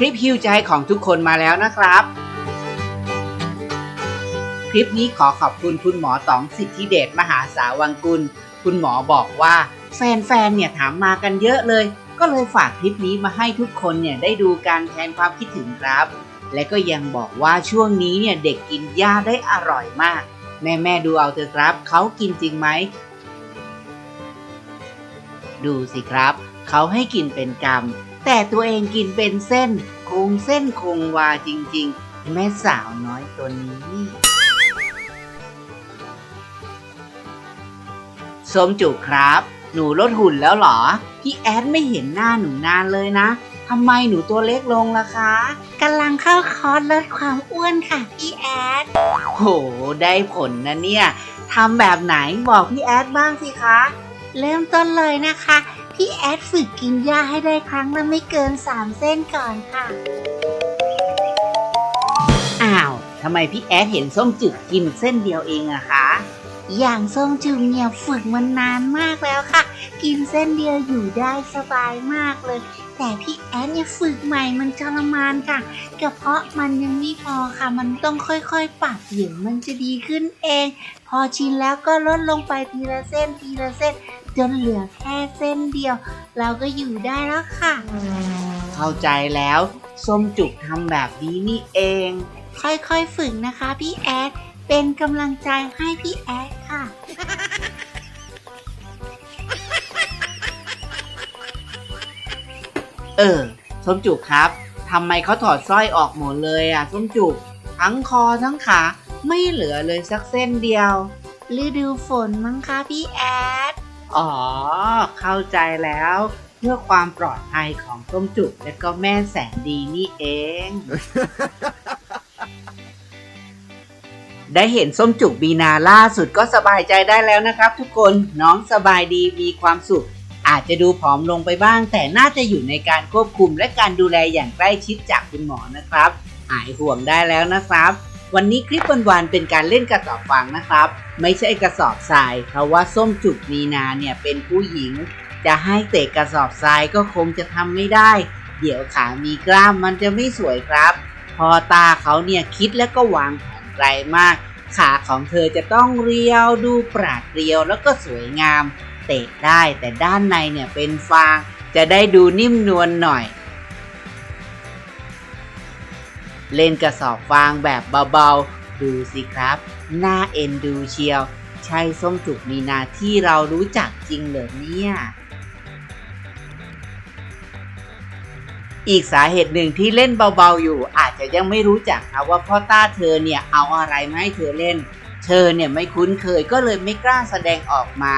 คลิปฮิวใจของทุกคนมาแล้วนะครับ คลิปนี้ขอขอบคุณคุณหมอต๋องสิทธิเดชมหาสาวังกุล คุณหมอบอกว่าแฟนๆเนี่ยถามมากันเยอะเลย ก็เลยฝากคลิปนี้มาให้ทุกคนเนี่ยได้ดูการแทนความคิดถึงครับ และก็ยังบอกว่าช่วงนี้เนี่ยเด็กกินหญ้าได้อร่อยมาก แม่แม่ๆดูเอาเถอะครับ เขากินจริงไหม ดูสิครับ เขาให้กินเป็นกำ แต่ตัวเองกินเป็นเส้น คงเส้นคงวาจริง ๆ แม่สาวน้อยตัวนี้ สมจุกครับ หนูลดหุ่นแล้วเหรอ พี่แอดไม่เห็นหน้าหนูนานเลยนะทำไมหนูตัวเล็กลงล่ะคะกำลังเข้าคอร์สลดความอ้วนค่ะ พี่แอด โห ได้ผลนะเนี่ยทำแบบไหนบอกพี่แอดบ้างสิคะ เริ่มต้นเลยนะคะ พี่แอดฝึกกินหญ้าให้ได้ครั้งละไม่เกินสามเส้นก่อนค่ะ อ้าว ทำไมพี่แอดเห็นส้มจุกกินเส้นเดียวเองอะคะ อย่างส้มจุ่มเนี่ยฝึกมานานมากแล้วค่ะ กินเส้นเดียวอยู่ได้สบายมากเลย แต่พี่แอดเนี่ยฝึกใหม่มันทรมานค่ะกระเพาะมันยังไม่พอค่ะ มันต้องค่อยๆปรับเดี๋ยวมันจะดีขึ้นเอง พอชินแล้วก็ลดลงไปทีละเส้นทีละเส้น จนเหลือแค่เส้นเดียว เราก็อยู่ได้แล้วค่ะ เข้าใจแล้ว ส้มจุกทำแบบนี้นี่เอง ค่อยๆฝึกนะคะพี่แอด เป็นกำลังใจให้พี่แอดค่ะ เออส้มจุกครับทำไมเขาถอดสร้อยออกหมดเลยอะส้มจุกทั้งคอทั้งขาไม่เหลือเลยสักเส้นเดียวฤดูฝนมั้งคะพี่แอด อ๋อ เข้าใจแล้ว เพื่อความปลอดภัยของส้มจุกและก็แม่แสนดีนี่เอง ได้เห็นส้มจุกบีนาล่าสุดก็สบายใจได้แล้วนะครับ ทุกคนน้องสบายดีมีความสุข อาจจะดูผอมลงไปบ้าง แต่น่าจะอยู่ในการควบคุมและการดูแลอย่างใกล้ชิดจากคุณหมอนะครับ หายห่วงได้แล้วนะครับ วันนี้คลิปวันๆเป็นการเล่นกระสอบฟางนะครับ ไม่ใช่กระสอบทราย เพราะว่าส้มจุกมีนาเนี่ยเป็นผู้หญิง จะให้เตะกระสอบทรายก็คงจะทำไม่ได้ เดี๋ยวขามีกล้ามมันจะไม่สวยครับ พอตาเขาเนี่ยคิดแล้วก็วางแผ ไกลมาก ขาของเธอจะต้องเรียวดูปราดเรียวแล้วก็สวยงาม เตะได้แต่ด้านในเนี่ยเป็นฟาง จะได้ดูนิ่มนวลหน่อย เล่นกระสอบฟางแบบเบาๆ ดูสิครับ หน่าเอ็นดูเชียว ใช่ส้มจุกมีนาที่เรารู้จักจริงเหรอเนี่ยอีกสาเหตุหนึ่งที่เล่นเบาๆอยู่อาจ จะยังไม่รู้จักนะว่าพ่อต้าเธอเนี่ยเอาอะไรมาให้เธอเล่น เธอเนี่ยไม่คุ้นเคยก็เลยไม่กล้าแสดงออกมา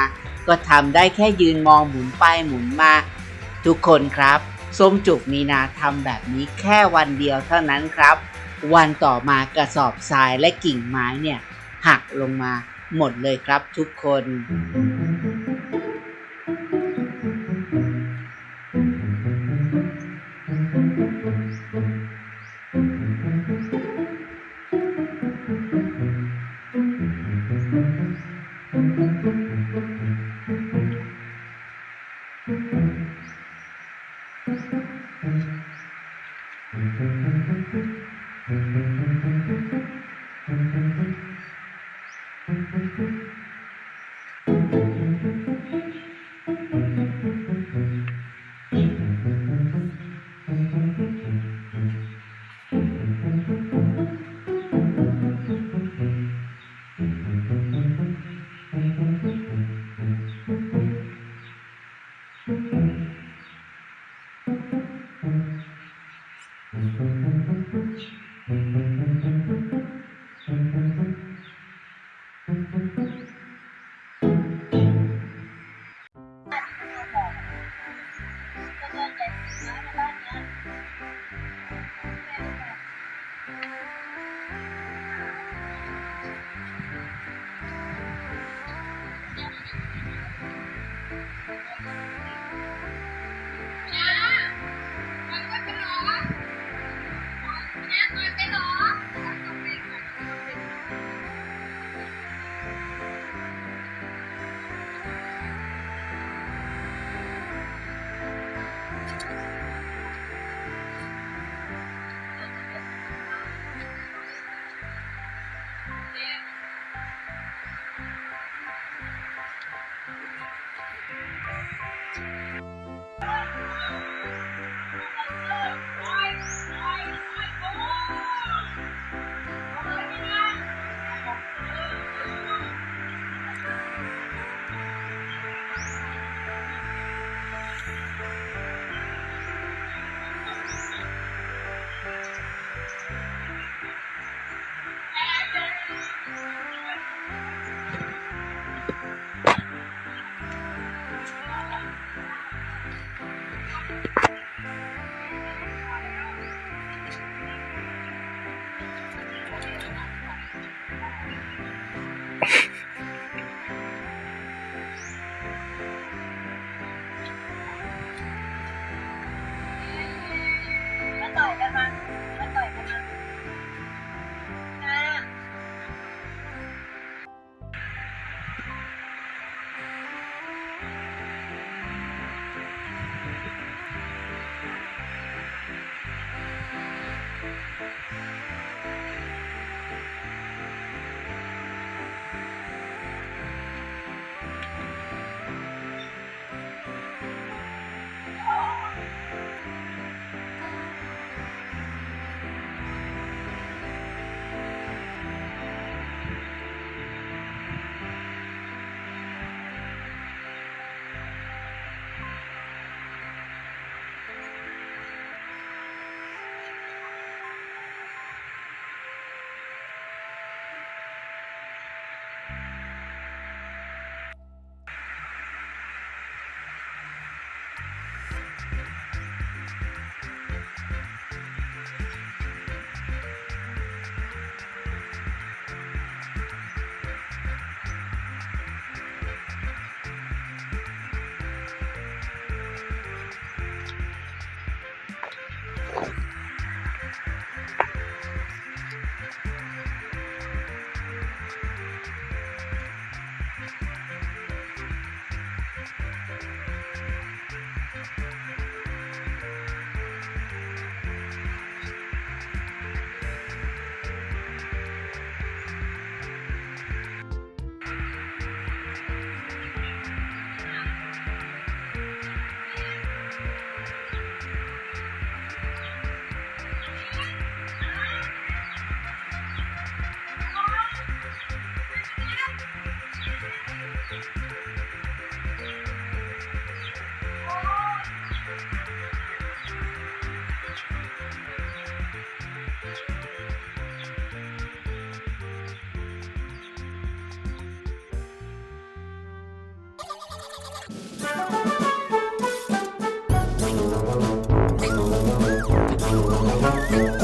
ก็ทำได้แค่ยืนมองหมุนไปหมุนมา ทุกคนครับส้มจุกมีนาทำแบบนี้แค่วันเดียวเท่านั้นครับ วันต่อมากระสอบทรายและกิ่งไม้เนี่ยหักลงมาหมดเลยครับทุกคน thank you. Thank you.